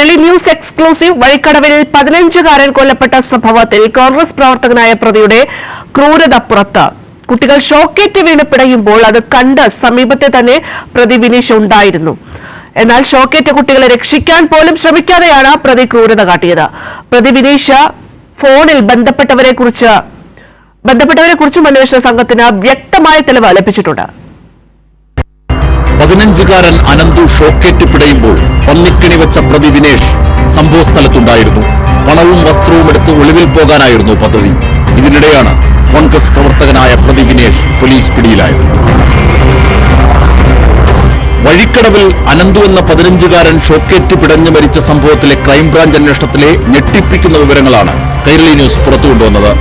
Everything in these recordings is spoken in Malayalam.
കൈരളി ന്യൂസ് എക്സ്ക്ലൂസീവ് വഴിക്കടവിൽ പതിനഞ്ചുകാരൻ കൊല്ലപ്പെട്ട സംഭവത്തിൽ കോൺഗ്രസ് പ്രവർത്തകനായ പ്രതിയുടെ ക്രൂരത പുറത്ത്. കുട്ടികൾ ഷോക്കേറ്റ് വീണ് പിടയുമ്പോൾ അത് കണ്ട് സമീപത്തെ തന്നെ പ്രതി വിനീഷ് ഉണ്ടായിരുന്നു. എന്നാൽ ഷോക്കേറ്റ് കുട്ടികളെ രക്ഷിക്കാൻ പോലും ശ്രമിക്കാതെയാണ് പ്രതി ക്രൂരത കാട്ടിയത്. പ്രതി വിനീഷ് ഫോണിൽ ബന്ധപ്പെട്ടവരെ കുറിച്ച് ബന്ധപ്പെട്ടവരെ കുറിച്ചും അന്വേഷണ സംഘത്തിന് വ്യക്തമായ തെളിവ് ലഭിച്ചിട്ടുണ്ട്. പതിനഞ്ചുകാരൻ അനന്തു ഷോക്കേറ്റ് പിടയുമ്പോൾ പന്നിക്കിണി വെച്ച പ്രതി വിനേഷ് സംഭവസ്ഥലത്തുണ്ടായിരുന്നു. പണവും വസ്ത്രവും എടുത്ത് ഒളിവിൽ പോകാനായിരുന്നു പദ്ധതി. ഇതിനിടെയാണ് കോൺഗ്രസ് പ്രവർത്തകനായ പ്രതി വിനേഷ് പോലീസ് പിടിയിലായത്. വഴിക്കടവിൽ അനന്തു എന്ന പതിനഞ്ചുകാരൻ ഷോക്കേറ്റ് പിടഞ്ഞു മരിച്ച സംഭവത്തിലെ ക്രൈംബ്രാഞ്ച് അന്വേഷണത്തിലെ ഞെട്ടിപ്പിക്കുന്ന വിവരങ്ങളാണ് കൈരളി ന്യൂസ് പുറത്തുകൊണ്ടുവന്നത്.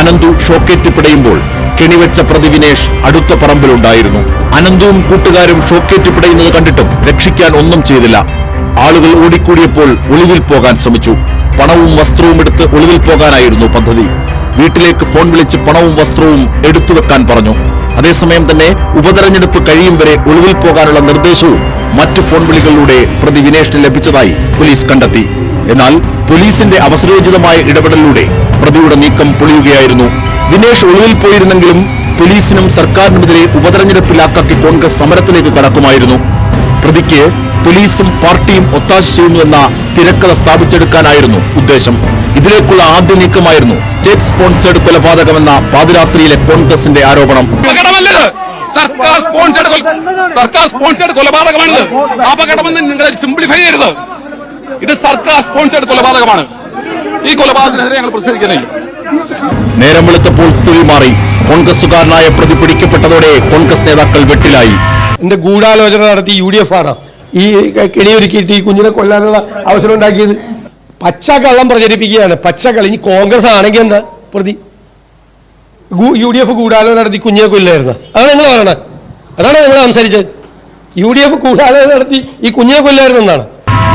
അനന്തു ഷോക്കേറ്റ് പിടയുമ്പോൾ കെണിവെച്ച പ്രതി വിനേഷ് അടുത്ത പറമ്പിലുണ്ടായിരുന്നു. അനന്തുവും കൂട്ടുകാരും ഷോക്കേറ്റ് പിടയുന്നത് കണ്ടിട്ടും രക്ഷിക്കാൻ ഒന്നും ചെയ്തില്ല. ആളുകൾ ഓടിക്കൂടിയപ്പോൾ ഒളിവിൽ പോകാൻ ശ്രമിച്ചു. പണവും വസ്ത്രവും എടുത്ത് ഒളിവിൽ പോകാനായിരുന്നു പദ്ധതി. വീട്ടിലേക്ക് ഫോൺ വിളിച്ച് പണവും വസ്ത്രവും എടുത്തു വെക്കാൻ പറഞ്ഞു. അതേസമയം തന്നെ ഉപതെരഞ്ഞെടുപ്പ് കഴിയും വരെ ഒളിവിൽ പോകാനുള്ള നിർദ്ദേശവും മറ്റു ഫോൺ വിളികളിലൂടെ പ്രതി വിനേഷിന് ലഭിച്ചതായി പോലീസ് കണ്ടെത്തി. എന്നാൽ പോലീസിന്റെ അവസരോചിതമായ ഇടപെടലിലൂടെ പ്രതിയുടെ നീക്കം പൊളിയുകയായിരുന്നു. വിനേഷ് ഒളിവിൽ പോയിരുന്നെങ്കിലും പോലീസിനും സർക്കാരിനുമെതിരെ ഉപതെരഞ്ഞെടുപ്പിലാക്കാക്കി കോൺഗ്രസ് സമരത്തിലേക്ക് കടക്കുമായിരുന്നു. പ്രതിക്ക് പോലീസും പാർട്ടിയും ഒത്താശ ചെയ്യുന്നുവെന്ന തിരക്കഥ സ്ഥാപിച്ചെടുക്കാനായിരുന്നു ഉദ്ദേശം. ഇതിലേക്കുള്ള ആദ്യ നീക്കമായിരുന്നു സ്റ്റേറ്റ് സ്പോൺസേഡ് കൊലപാതകമെന്ന പാതിരാത്രിയിലെ കോൺഗ്രസിന്റെ ആരോപണം. സർക്കാർ സ്പോൺസേഡ് സർക്കാർ അപകടമെന്ന് നിങ്ങൾ സിംപ്ലിഫൈ ചെയ്യരുത്. ഇത് സർക്കാർ സ്പോൺസേഡ് കൊലപാതകമാണ്. ഈ കൊലപാതകത്തിനെതിരെ ഞങ്ങൾ പ്രതിഷേധിക്കുന്നേ നേരം വെളുത്തപ്പോൾ സ്ഥിതി മാറി. കോൺഗ്രസുകാരനായ പ്രതി പിടിക്കപ്പെട്ടതോടെ കോൺഗ്രസ് നേതാക്കൾ വെട്ടിലായി. എന്റെ ഗൂഢാലോചന നടത്തി യു ഡി എഫ് ആണ്. ഈ കെണിയൊരുക്കിയിട്ട് ഈ കുഞ്ഞിനെ കൊല്ലാനുള്ള അവസരം ഉണ്ടാക്കിയത്. പച്ച കള്ളം പ്രചരിപ്പിക്കുകയാണ്. പച്ച കള്ളം. ഇനി കോൺഗ്രസ് ആണെങ്കിൽ എന്താ പ്രതി? യു ഡി എഫ് ഗൂഢാലോചന നടത്തി കുഞ്ഞിനെ കൊല്ലായിരുന്നു. അതാണ് നിങ്ങൾ പറയണേ അതാണ് നിങ്ങൾ സംസാരിച്ചത്. യു ഡി എഫ് ഗൂഢാലോചന നടത്തി ഈ കുഞ്ഞിനെ കൊല്ലായിരുന്നു എന്നാണ്.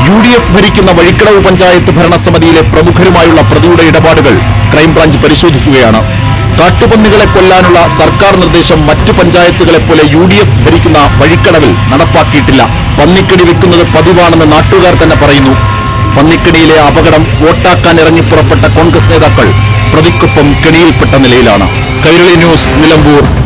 യു ഡി എഫ് ഭരിക്കുന്ന വഴിക്കടവ് പഞ്ചായത്ത് ഭരണസമിതിയിലെ പ്രമുഖരുമായുള്ള പ്രതിയുടെ ഇടപാടുകൾ ക്രൈംബ്രാഞ്ച് പരിശോധിക്കുകയാണ്. കാട്ടുപന്നികളെ കൊല്ലാനുള്ള സർക്കാർ നിർദ്ദേശം മറ്റു പഞ്ചായത്തുകളെ പോലെ യു ഡി എഫ് ഭരിക്കുന്ന വഴിക്കടവിൽ നടപ്പാക്കിയിട്ടില്ല. പന്നിക്കടി വെക്കുന്നത് പതിവാണെന്ന് നാട്ടുകാർ തന്നെ പറയുന്നു. പന്നിക്കടിയിലെ അപകടം വോട്ടാക്കാൻ ഇറങ്ങി പുറപ്പെട്ട കോൺഗ്രസ് നേതാക്കൾ പ്രതിക്കൊപ്പം കെണിയിൽപ്പെട്ട നിലയിലാണ്. കൈരളി ന്യൂസ് നിലമ്പൂർ.